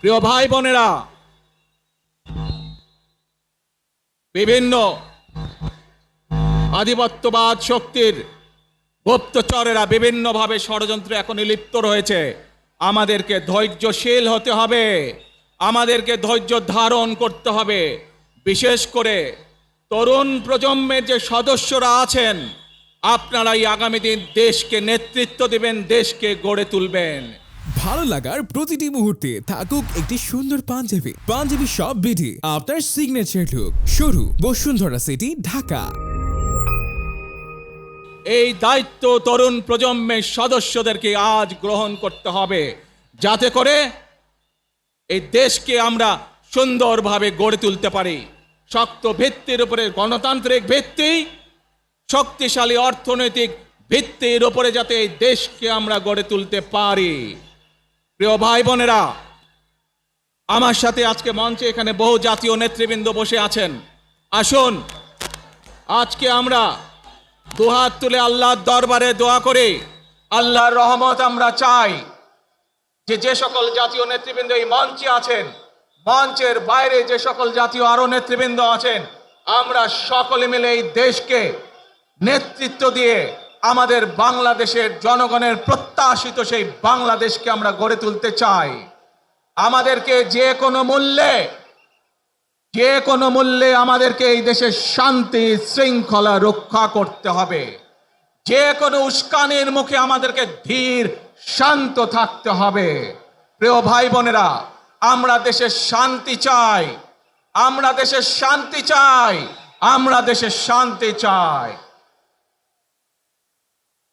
প্রিয় ভাই বোনেরা, বিভিন্ন আধিপত্যবাদ শক্তির গুপ্তচরেরা বিভিন্নভাবে ষড়যন্ত্রে এখন লিপ্ত রয়েছে। আমাদেরকে ধৈর্যশীল হতে হবে, আমাদেরকে ধৈর্য ধারণ করতে হবে। বিশেষ করে তরুণ প্রজন্মের যে সদস্যরা আছেন, আপনারাই আগামী দিন দেশকে নেতৃত্ব দেবেন, দেশকে গড়ে তুলবেন। ভালো লাগার প্রতিটি মুহূর্তে থাকুক একটি সুন্দর পাঞ্জাবি। পাঞ্জাবি সব বিধি। আপনার সিগনেচার লুক শুরু, বসুন্ধরা সিটি ঢাকা। এই দায়িত্ব তরুণ প্রজন্মের সদস্যদেরকে আজ গ্রহণ করতে হবে। যাতে করে এই দেশকে আমরা সুন্দরভাবে গড়ে তুলতে পারি। শক্ত ভিত্তির উপরে গণতান্ত্রিক ভিত্তি, শক্তিশালী অর্থনৈতিক ভিত্তির উপরে যাতে এই দেশকে আমরা গড়ে তুলতে পারি। প্রিয় ভাই বোনেরা, আমার সাথে আজকে মঞ্চে এখানে বহু জাতীয় নেতৃবৃন্দ বসে আছেন। আসুন, আজকে আমরা দুহাত তুলে আল্লাহর দরবারে দোয়া করে, আল্লাহর রহমত আমরা চাই যে যে সকল জাতীয় নেতৃবৃন্দ এই মঞ্চে আছেন, মঞ্চের বাইরে যে সকল জাতীয় আরও নেতৃবৃন্দ আছেন, আমরা সকলে মিলে এই দেশকে নেতৃত্ব দিয়ে আমাদের বাংলাদেশের জনগণের প্রত্যাশিত সেই বাংলাদেশকে আমরা গড়ে তুলতে চাই। আমাদেরকে যে কোনো মূল্যে, যে কোনো মূল্যে আমাদেরকে এই দেশের শান্তি, শৃঙ্খলা রক্ষা করতে হবে। যে কোনো উস্কানির মুখে আমাদেরকে ধীর, শান্ত থাকতে হবে। প্রিয় ভাই বোনেরা, আমরা দেশের শান্তি চাই। আমরা দেশের শান্তি চাই। আমরা দেশের শান্তি চাই।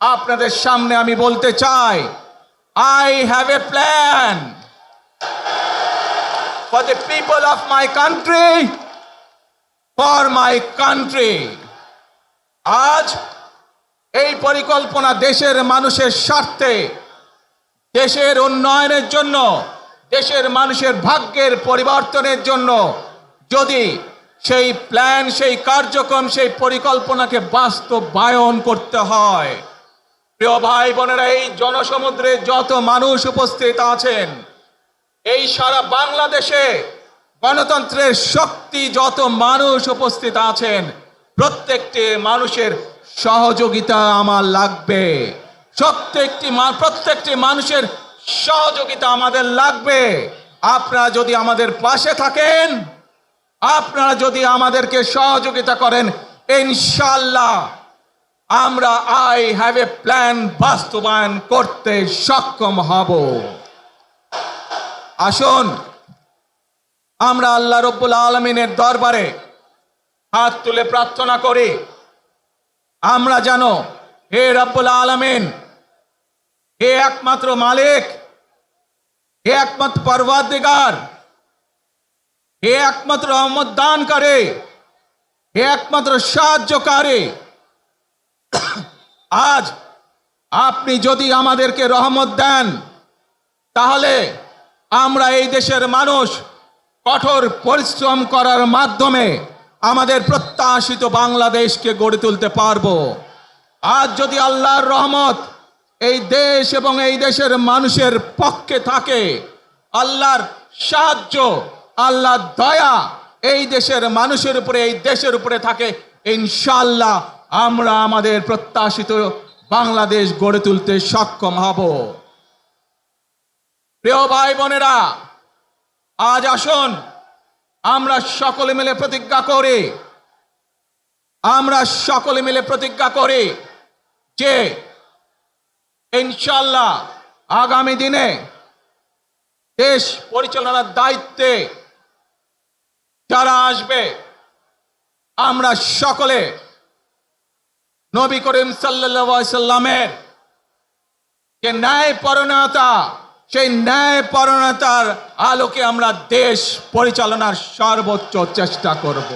আপনাদের সামনে আমি বলতে চাই I have a plan for the people of my country, for my country. আজ এই পরিকল্পনা দেশের মানুষের স্বার্থে দেশের উন্নয়নের জন্য দেশের মানুষের ভাগ্যের পরিবর্তনের জন্য যদি সেই প্ল্যান সেই কার্যক্রম সেই পরিকল্পনাকে বাস্তবায়ন করতে হয় প্রিয় ভাই বোনেরা, এই জনসমুদ্রে যত মানুষ উপস্থিত আছেন, এই সারা বাংলাদেশে গণতন্ত্রের শক্তি যত মানুষ উপস্থিত আছেন, প্রত্যেকটি মানুষের সহযোগিতা আমার লাগবে। প্রত্যেকটি প্রত্যেকটি মানুষের সহযোগিতা আমাদের লাগবে। আপনারা যদি আমাদের পাশে থাকেন, আপনারা যদি আমাদেরকে সহযোগিতা করেন ইনশাল্লাহ আমরা আই হ্যাভ এ প্ল্যান বাস্তবায়ন করতে সক্ষম হব। আসুন, আমরা আল্লাহ রব্বুল আলমিনের দরবারে হাত তুলে প্রার্থনা করি। আমরা জানো হে রব্বুল আলমিন, হে একমাত্র মালিক, হে একমাত্র পর্বাধিকার হে একমাত্র রহমত দান করে হে একমাত্র সাহায্যকারী আজ আপনি যদি আমাদেরকে রহমত দেন, তাহলে আমরা এই দেশের মানুষ কঠোর পরিশ্রম করার মাধ্যমে আমাদের প্রত্যাশিত বাংলাদেশকে গড়ে তুলতে পারব। আজ যদি আল্লাহর রহমত এই দেশ এবং এই দেশের মানুষের পক্ষে থাকে, আল্লাহর সাহায্য, আল্লাহর দয়া এই দেশের মানুষের উপরে, এই দেশের উপরে থাকে ইনশাল্লাহ আমরা আমাদের প্রত্যাশিত বাংলাদেশ গড়ে তুলতে সক্ষম হব। প্রিয় ভাই বোনেরা, আজ আসুন, আমরা সকলে মিলে প্রতিজ্ঞা করি, আমরা সকলে মিলে প্রতিজ্ঞা করি যে ইনশাল্লাহ আগামী দিনে দেশ পরিচালনার দায়িত্বে যারা আসবে, আমরা সকলে নবী করিম সাল্লামের যে ন্যায় পরণতা, সেই ন্যায় পরণতার আলোকে আমরা দেশ পরিচালনার সর্বোচ্চ চেষ্টা করব।